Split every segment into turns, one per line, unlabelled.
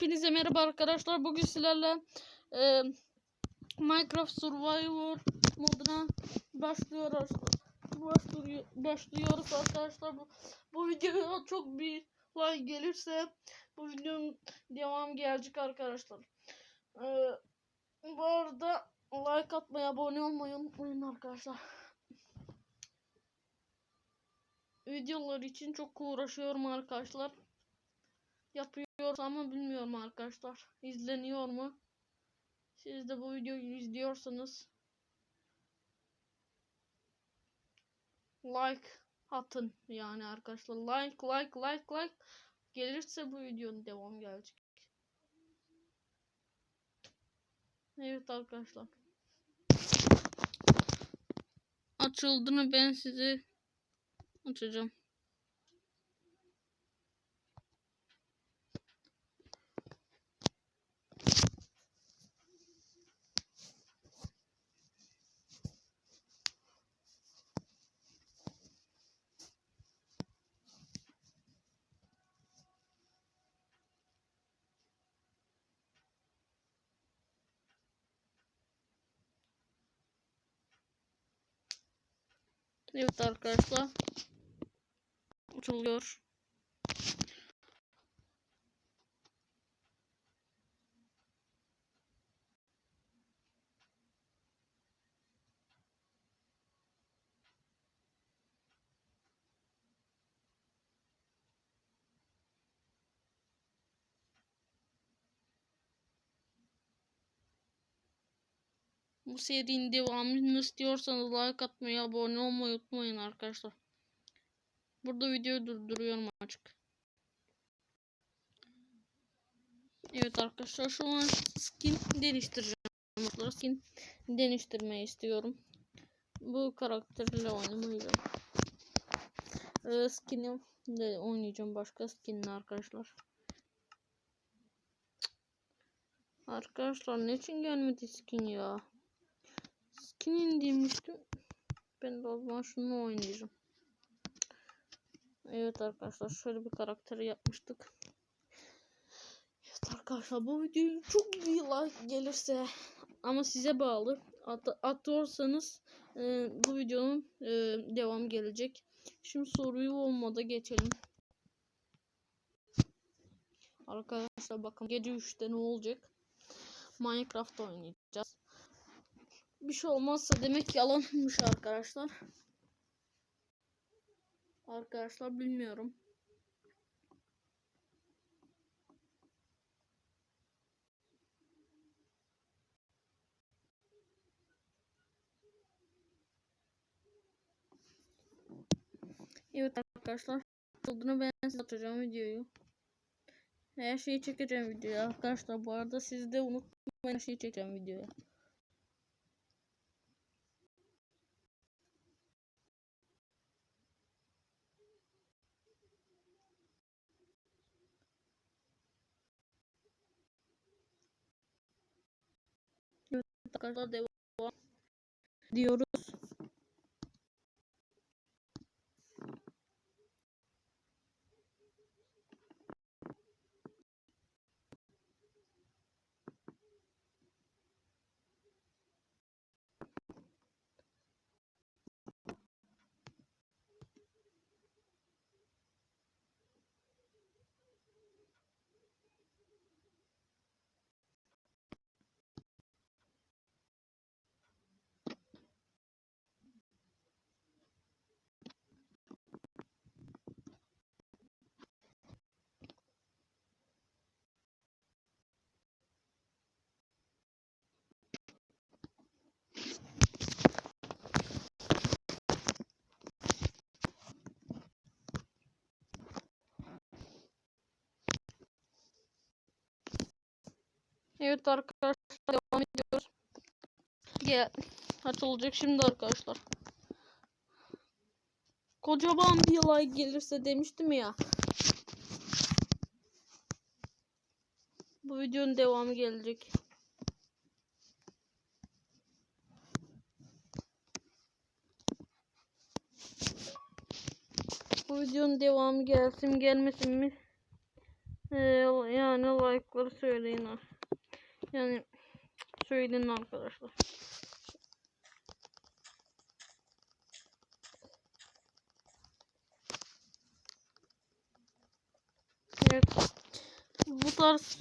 Hepinize merhaba arkadaşlar. Bugün sizlerle e, Minecraft Survivor moduna başlıyoruz. Başlıyor, başlıyoruz arkadaşlar. Bu, bu videoya çok bir like gelirse bu videonun devam gelecek arkadaşlar. E, bu arada like atmayı, abone olmayı unutmayın arkadaşlar. Videolar için çok uğraşıyorum arkadaşlar yapıyor ama bilmiyorum arkadaşlar. İzleniyor mu? Siz de bu videoyu izliyorsanız like atın yani arkadaşlar. Like like like like gelirse bu videonun devam gelecek. Evet arkadaşlar. Açıldığını ben size açacağım. Evet arkadaşlar. Açılıyor. Bu serinin devamını istiyorsanız like atmayı, abone olmayı unutmayın arkadaşlar. Burada videoyu durduruyorum açık. Evet arkadaşlar şu an skin değiştireceğim. Skin değiştirmeyi istiyorum. Bu karakterle oynamayacağım. Ee, skinim de oynayacağım başka skinle arkadaşlar. Arkadaşlar ne için gelmedi skin ya? Skin indirmiştim. Ben de o zaman şunu oynayacağım. Evet arkadaşlar şöyle bir karakteri yapmıştık. Evet arkadaşlar bu video çok bir like gelirse ama size bağlı. At atıyorsanız e, bu videonun e, devam gelecek. Şimdi soruyu olmadı geçelim. Arkadaşlar bakın gece 3'te ne olacak? Minecraft oynayacağız. Bir şey olmazsa demek yalanmış arkadaşlar. Arkadaşlar bilmiyorum. Evet arkadaşlar. Olduğunu ben size atacağım videoyu. Her şeyi çekeceğim videoya arkadaşlar. Bu arada siz de unutmayın her şeyi çekeceğim videoya. Arkadaşlar devam diyoruz. Evet arkadaşlar devam ediyoruz. Gel. Açılacak şimdi arkadaşlar. Kocaman bir like gelirse demiştim ya. Bu videonun devamı gelecek. Bu videonun devamı gelsin gelmesin mi? Ee, yani like'ları söyleyin. Yani söyleyin arkadaşlar. Evet. Bu tarz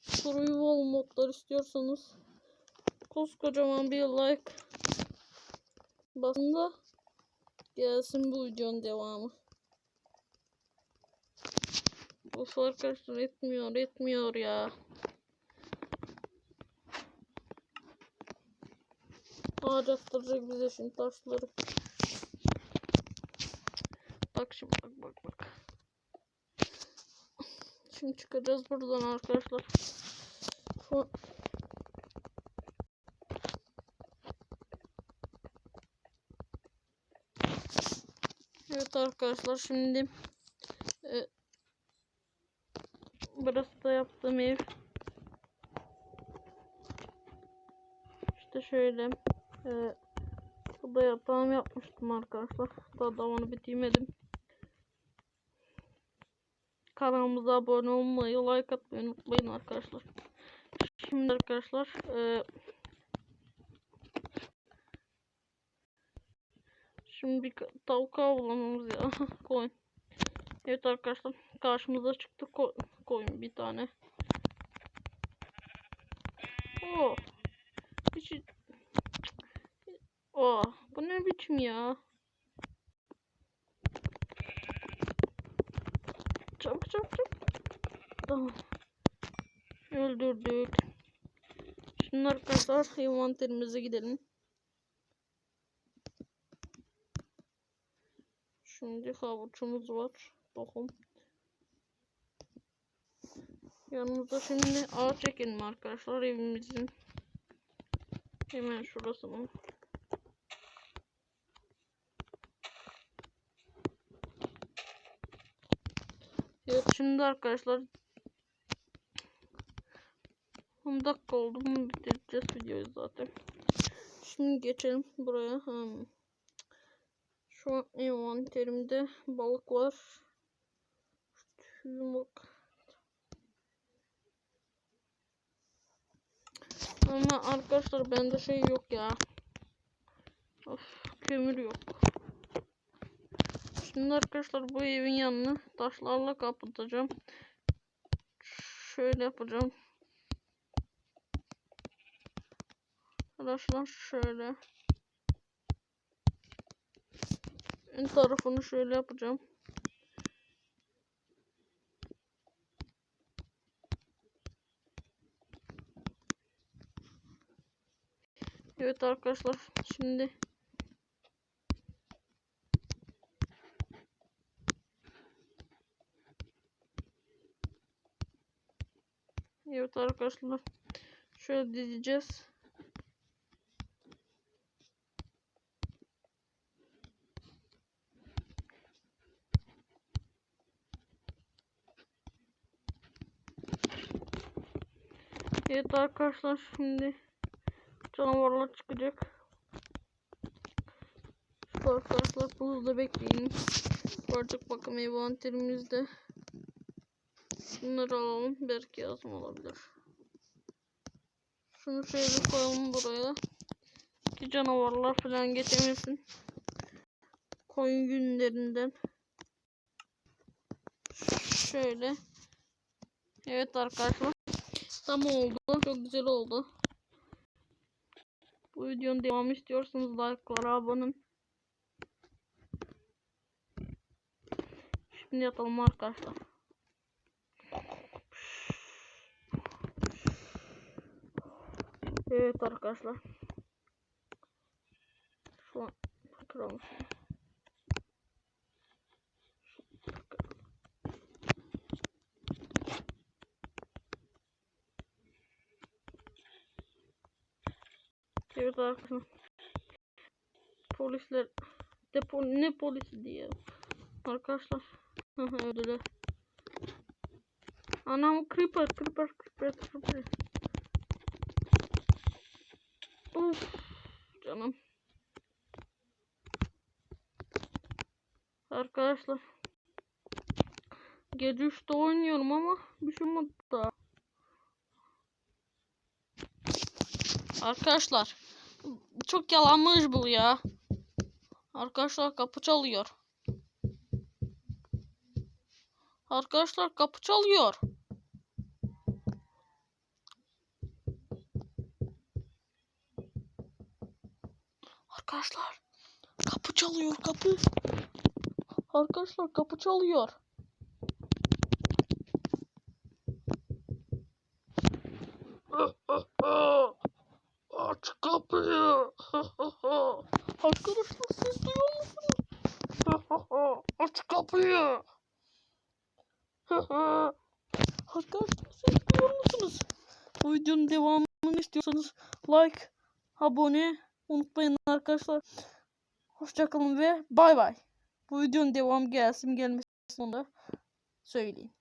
survival modlar istiyorsanız koskocaman bir like basın da gelsin bu videonun devamı. Of arkadaşlar etmiyor etmiyor ya. Ağaç attıracak bize şimdi taşları. Bak şimdi bak bak bak. Şimdi çıkacağız buradan arkadaşlar. Şu Evet arkadaşlar şimdi e, burası da yaptığım ev. İşte şöyle e, burada yatağım yapmıştım arkadaşlar. Daha da onu bitirmedim. Kanalımıza abone olmayı, like atmayı unutmayın arkadaşlar. Şimdi arkadaşlar e, Şimdi bir tavuk avlamamız ya. koyun. Evet arkadaşlar karşımıza çıktı ko koyun bir tane. Oo. Oo, bu ne biçim ya? Çabuk çabuk çabuk. Tamam. Öldürdük. Şimdi arkadaşlar envanterimize gidelim. Şimdi havuçumuz var. Tohum. Yanımızda şimdi ağaç çekelim arkadaşlar evimizin. Hemen şurası mı? Evet şimdi arkadaşlar 10 dakika oldu mu bitireceğiz videoyu zaten. Şimdi geçelim buraya. Hmm. Şu an envanterimde balık var. Yumak. Ama arkadaşlar bende şey yok ya. Of, kömür yok. Şimdi arkadaşlar bu evin yanını taşlarla kapatacağım. Şöyle yapacağım. Arkadaşlar şöyle. Ön tarafını şöyle yapacağım. Evet arkadaşlar şimdi Evet arkadaşlar şöyle dizeceğiz. Evet arkadaşlar şimdi canavarlar çıkacak. Şu arkadaşlar buzda bekleyin. Artık bakım envanterimizde. Bunları alalım. Belki yazım olabilir. Şunu şöyle koyalım buraya. Ki canavarlar falan geçemesin. Koyun günlerinden. Şöyle. Evet arkadaşlar. Tam oldu. Çok güzel oldu. Bu videonun devamı istiyorsanız like'lara abone. Şimdi yatalım arkadaşlar. Evet arkadaşlar. Şu an kıralım. Evet arkadaşlar. Polisler depo ne polisi diye. Arkadaşlar. Hı öldüler. Anam creeper creeper creeper creeper. Of canım. Arkadaşlar. Gece 3'te oynuyorum ama bir şey olmadı. Arkadaşlar çok yalanmış bu ya. Arkadaşlar kapı çalıyor. Arkadaşlar kapı çalıyor. Arkadaşlar kapı çalıyor kapı. Arkadaşlar kapı çalıyor. Aç kapıyı. Arkadaşlar siz duyuyor musunuz? Aç kapıyı. Arkadaşlar siz duyuyor musunuz? Bu videonun devamını istiyorsanız like, abone unutmayın arkadaşlar. Hoşçakalın ve bay bay. Bu videonun devamı gelsin gelmesin onu da söyleyin.